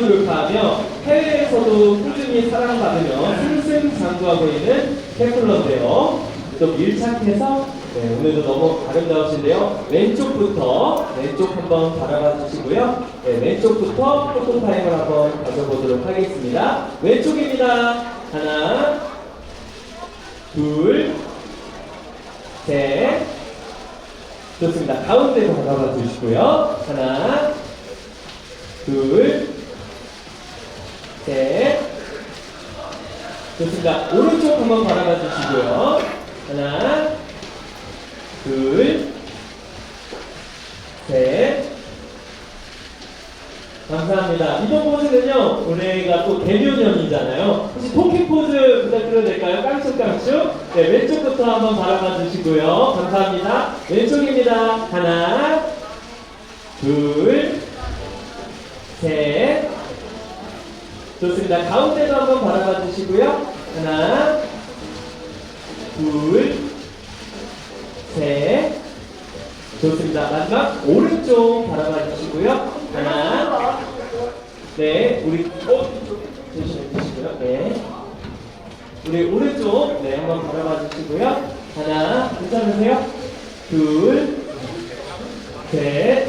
다하며 해외에서도 꾸준히 사랑받으며 승승장구하고 있는 케플러인데요. 또 밀착해서 네, 오늘도 너무 아름다우신데요. 왼쪽부터 왼쪽 한번 바라봐 주시고요. 네, 왼쪽부터 포토 타임을 한번 가져보도록 하겠습니다. 왼쪽입니다. 하나, 둘, 셋. 좋습니다. 가운데로 바라봐 주시고요. 하나, 둘, 좋습니다. 오른쪽 한번 바라봐 주시고요. 하나, 둘, 셋. 감사합니다. 이번 포즈는요, 올해가 또 개묘년이잖아요. 혹시 토끼 포즈 부탁드려도 될까요? 깡충깡충. 네, 왼쪽부터 한번 바라봐 주시고요. 감사합니다. 왼쪽입니다. 하나, 둘, 셋. 좋습니다. 가운데도 한번 바라봐 주시고요. 하나, 둘, 셋. 좋습니다. 마지막 오른쪽 바라봐 주시고요. 하나, 네, 우리 어, 조심해 주시고요. 네, 우리 오른쪽 네 한번 바라봐 주시고요. 하나, 괜찮으세요? 둘, 셋.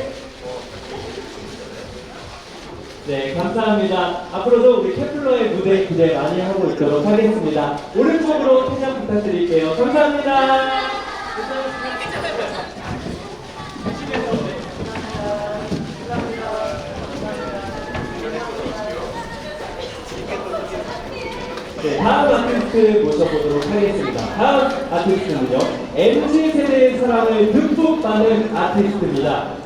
네, 감사합니다. 앞으로도 우리 케플러의 무대 기대 많이 하고 있도록 하겠습니다. 오른쪽으로 통장 부탁드릴게요. 감사합니다. 네, 다음 아티스트 모셔보도록 하겠습니다. 다음 아티스트는요, MZ 세대의 사랑을 듬뿍 받은 아티스트입니다.